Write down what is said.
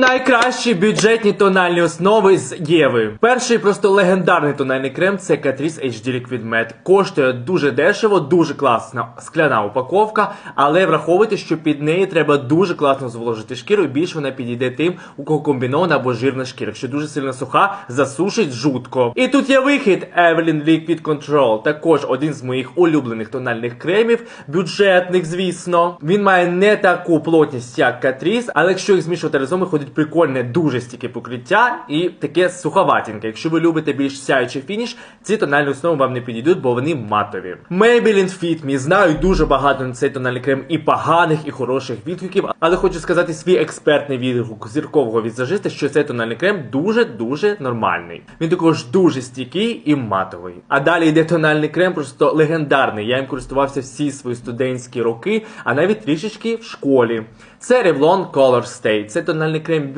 Найкращі бюджетні тональні основи з Єви. Перший просто легендарний тональний крем це Catrice HD Liquid Matte. Коштує дуже дешево, дуже класна скляна упаковка, але враховуйте, що під неї треба дуже класно зволожити шкіру, і більш вона підійде тим, у кого комбінована або жирна шкіра. Якщо дуже сильно суха, засушить жутко. І тут є вихід Evelyn Liquid Control. Також один з моїх улюблених тональних кремів, бюджетних, звісно. Він має не таку плотність, як Catrice, але якщо їх змішувати разом, виходить прикольне, дуже стійке покриття і таке суховатеньке. Якщо ви любите більш сяючий фініш, ці тональні основи вам не підійдуть, бо вони матові. Maybelline Fit Me. Знаю дуже багато на цей тональний крем і поганих, і хороших відгуків, але хочу сказати свій експертний відгук зіркового візажиста, що цей тональний крем дуже-дуже нормальний. Він також дуже стійкий і матовий. А далі йде тональний крем, просто легендарний. Я їм користувався всі свої студентські роки, а навіть трішечки в школі. Це Revlon Color Stay. Це тональний крем